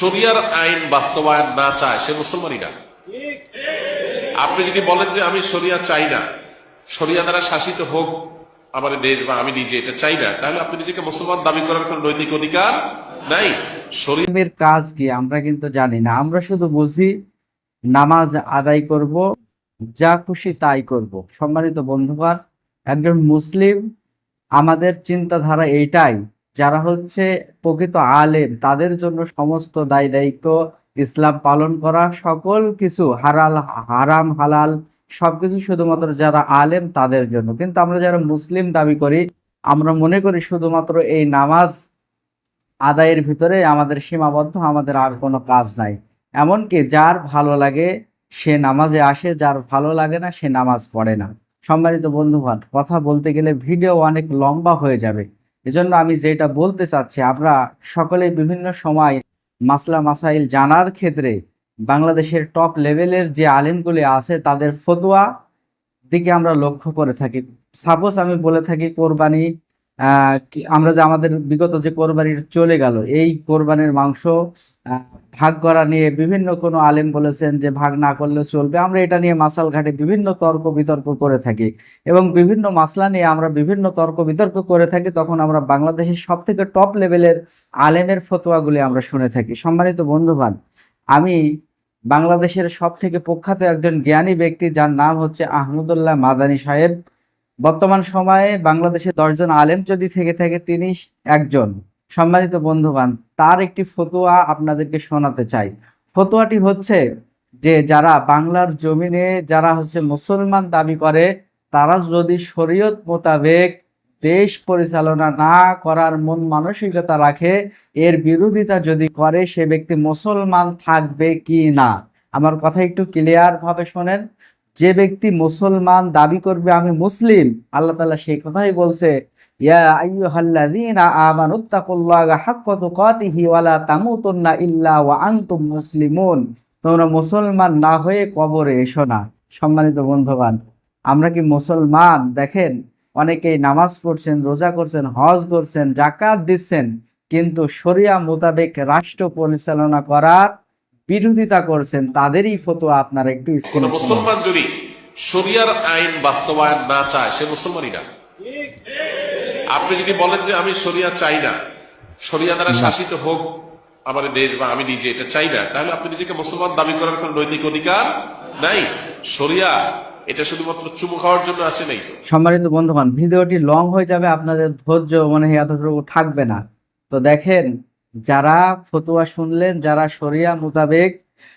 শরিয়ার আইন বাস্তবায়ন না চায়, সে মুসলমানই না। আপনি যদি বলেন যে আমি শরিয়া চাই না, শরিয়া দ্বারা শাসিত হোক আমাদের দেশ বা আমি নিজে এটা চাই না, তাহলে আপনি নিজেকে মুসলমান দাবি করার কোন নৈতিক অধিকার নাই। মুসলিমের কাজ কি, আমরা কিন্তু জানি না। আমরা শুধু বুঝি নামাজ আদায় করব, যা খুশি তাই করব। সম্মানিত বন্ধুবার একজন মুসলিম, আমাদের চিন্তাধারা এইটাই যারা হচ্ছে প্রকৃত আলেম, তাদের জন্য সমস্ত দায় দায়িত্ব ইসলাম পালন করা, সকল কিছু হারাল, হারাম, হালাল সবকিছু শুধুমাত্র যারা আলেম তাদের জন্য। কিন্তু আমরা যারা মুসলিম দাবি করি, আমরা মনে করি শুধুমাত্র এই নামাজ আদায়ের ভিতরে আমাদের সীমাবদ্ধ, আমাদের আর কোনো কাজ নাই। এমনকি যার ভালো লাগে, সে নামাজে আসে, যার ভালো লাগে না, সে নামাজ পড়ে না। সম্মানিত বন্ধুগণ, কথা বলতে গেলে ভিডিও অনেক লম্বা হয়ে যাবে। এজন্য আমি যেটা বলতে চাচ্ছি, আমরা সকলে বিভিন্ন সময় মাসলা মাসাইল জানার ক্ষেত্রে বাংলাদেশের টপ লেভেলের যে আলেমগুলি আছে, তাদের ফতোয়া দিকে আমরা লক্ষ্য করে থাকি। সাপোজ আমি বলে থাকি, কোরবানি আমরা যে আমাদের বিগত যে কোরবানির চলে গেল, এই কোরবানির মাংস ভাগ করা নিয়ে বিভিন্ন কোনো আলেম বলেছেন যে ভাগ না করলে চলবে। আমরা এটা নিয়ে মাসাল ঘাটে বিভিন্ন তর্ক বিতর্ক করে থাকি এবং বিভিন্ন মাসলা নিয়ে আমরা বিভিন্ন তর্ক বিতর্ক করে থাকি। তখন আমরা বাংলাদেশের সব থেকে টপ লেভেলের আলেমের ফতোয়াগুলি আমরা শুনে থাকি। সম্মানিত বন্ধুবান আমি বাংলাদেশের সব থেকে প্রখ্যাত একজন জ্ঞানী ব্যক্তি, যার নাম হচ্ছে আহমদুল্লাহ মাদানী সাহেব। বর্তমান সময়ে বাংলাদেশে দশজন আলেম যদি থেকে থাকে তিনি একজন। সম্মানিত বন্ধুগণ, তার একটি ফতোয়া আপনাদেরকে শোনাতে চাই। ফতোয়াটি হচ্ছে যে যারা বাংলার জমিনে, যারা হচ্ছে মুসলমান দাবি করে, তারা যদি শরীয়ত মোতাবেক দেশ পরিচালনা না করার মন মানসিকতা রাখে, এর বিরোধিতা যদি করে, সে ব্যক্তি মুসলমান থাকবে কি না? আমার কথা একটু ক্লিয়ার ভাবে শোনেন। যে ব্যক্তি মুসলমান দাবি করবে আমি মুসলিম, আল্লাহ তালা সেই কথাই বলছে মুসলিমুন। না হয়ে কবরে এসো না। সম্মানিত বন্ধুগণ, আমরা কি মুসলমান? দেখেন, অনেকেই নামাজ পড়ছেন, রোজা করছেন, হজ করছেন জাকাত দিচ্ছেন, কিন্তু শরিয়া মোতাবেক রাষ্ট্র পরিচালনা করার বিরোধিতা করছেন তাদেরই ফতোয়া আপনারা একটু মুসলমান যদি শরিয়ার আইন বাস্তবায়ন না চায় সে মুসলমানই না। আপনি যদি বলেন যে আমি শরিয়া চাই না শরিয়া দ্বারা শাসিত হোক আমাদের দেশ বা আমি নিজে এটা চাই না। তাহলে আপনি নিজেকে মুসলমান দাবি করার কোন নৈতিক অধিকার নাই। শরিয়া এটা শুধুমাত্র চুমু খাওয়ার জন্য আসে নাই। সম্মানিত বন্ধুগণ ভিডিওটি লং হয়ে যাবে আপনাদের ধৈর্য মনে হয় এতটুকু থাকবে না। তো দেখেন যারা ফতোয়া শুনলেন, যারা শরিয়া মোতাবেক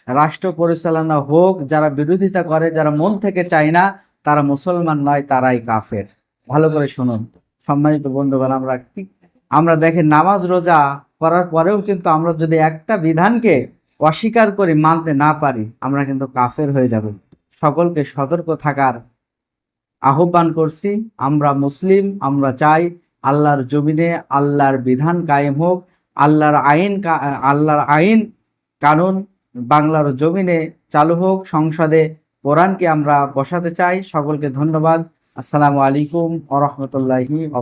রাষ্ট্র পরিচালনা হোক, যারা বিরোধিতা করে, যারা মন থেকে চায় না, তারা মুসলমান নয়, তারাই কাফের। ভালো করে শুনুন। সম্মানিত বন্ধুগণ, আমরা আমরা দেখি নামাজ রোজা করার পরেও কিন্তু আমরা যদি একটা বিধানকে অস্বীকার করি, মানতে না পারি, আমরা কিন্তু কাফের হয়ে যাব। সকলকে সতর্ক থাকার আহ্বান করছি। আমরা মুসলিম, আমরা চাই আল্লাহর জমিনে আল্লাহর বিধান কায়েম হোক। আল্লাহর আইন আল্লাহর আইন কানুন বাংলার জমিনে চালু হোক, সংসদে কোরআনকে আমরা বসাতে চাই। সকলকে ধন্যবাদ। আসসালামু আলাইকুম আ